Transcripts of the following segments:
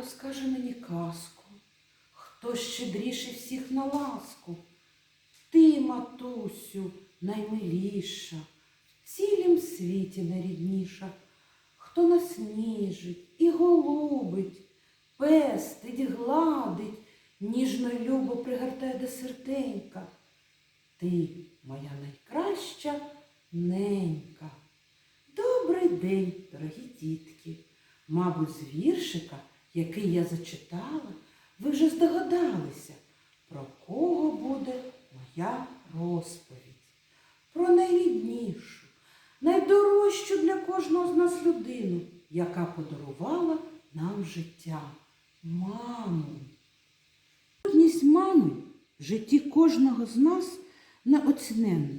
розкаже мені казку, хто щедріший всіх на ласку. Ти, матусю, наймиліша, в цілім світі найрідніша, хто нас ніжить і голубить, пестить, гладить, ніжно любо пригортає до серденька. Ти, моя найкраща ненька. Добрий день, дорогі дітки. Мабуть, з віршика, який я зачитала, ви вже здогадалися, про кого буде моя розповідь. Про найріднішу, найдорожчу для кожного з нас людину, яка подарувала нам життя маму. Сутність мами в житті кожного з нас неоціненна,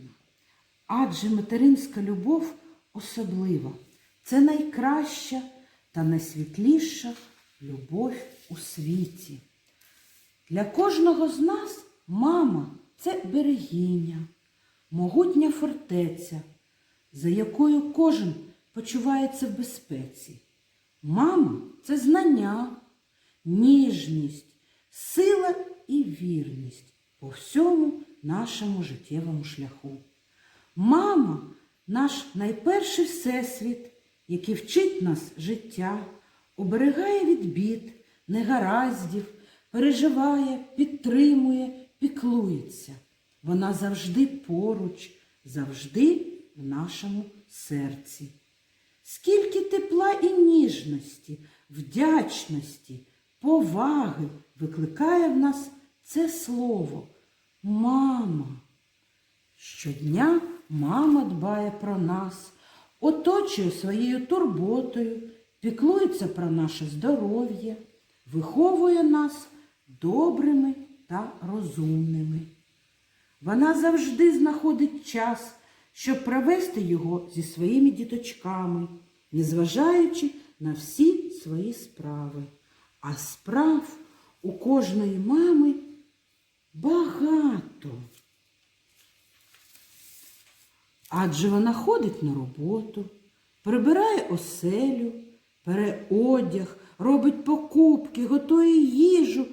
адже материнська любов особлива. Це найкраща та найсвітліша любов у світі. Для кожного з нас мама це берегиня, могутня фортеця, за якою кожен почувається в безпеці. Мама це знання, ніжність, сила і вірність по всьому нашому життєвому шляху. Мама наш найперший всесвіт, який вчить нас життя, оберігає від бід, негараздів, переживає, підтримує, піклується. Вона завжди поруч, завжди в нашому серці. Скільки тепла і ніжності, вдячності, поваги викликає в нас це слово мама. Щодня мама дбає про нас, оточує своєю турботою, піклується про наше здоров'я, виховує нас добрими та розумними. Вона завжди знаходить час, щоб провести його зі своїми діточками, незважаючи на всі свої справи. А справ у кожної мами багато. Адже вона ходить на роботу, прибирає оселю, бере одяг, робить покупки, готує їжу,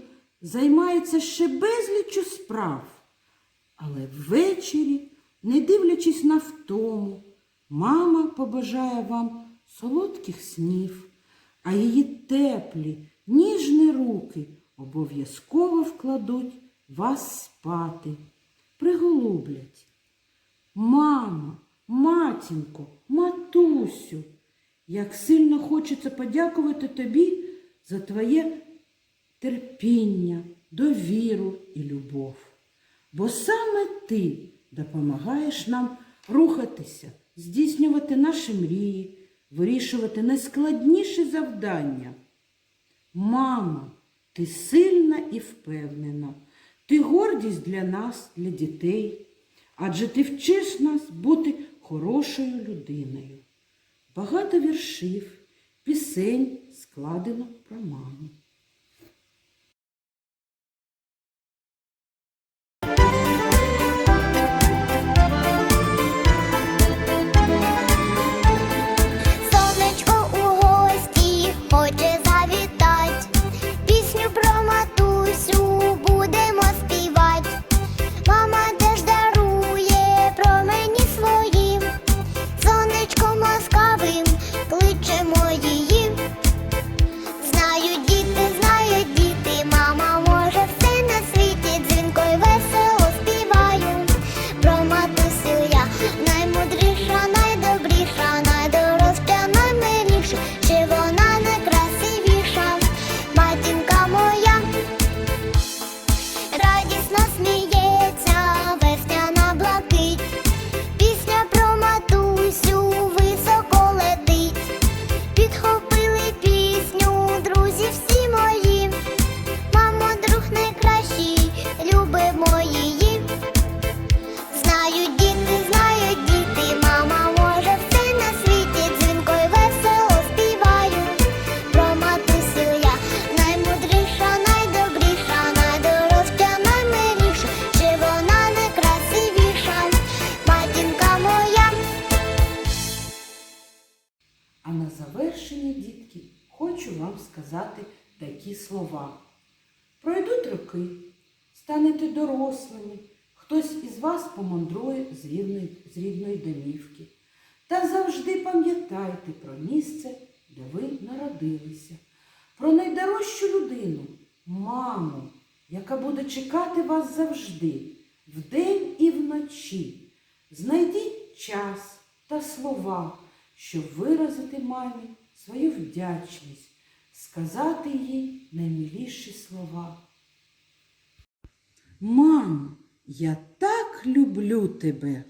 займається ще безліччю справ. Але ввечері, не дивлячись на втому, мама побажає вам солодких снів, а її теплі, ніжні руки обов'язково вкладуть вас спати, приголублять. Мама, матінко, матусю, як сильно хочеться подякувати тобі за твоє терпіння, довіру і любов. Бо саме ти допомагаєш нам рухатися, здійснювати наші мрії, вирішувати найскладніші завдання. Мама, ти сильна і впевнена, ти гордість для нас, для дітей, адже ти вчиш нас бути хорошою людиною. Багато віршів, пісень складено про маму. Сказати такі слова. Пройдуть роки, станете дорослими, хтось із вас помандрує з рідної, з рідної домівки. Та завжди пам'ятайте про місце, де ви народилися, про найдорожчу людину, маму, яка буде чекати вас завжди, вдень і вночі. Знайдіть час та слова, щоб виразити мамі свою вдячність, сказати їй наймиліші слова. Мамо, я так люблю тебе.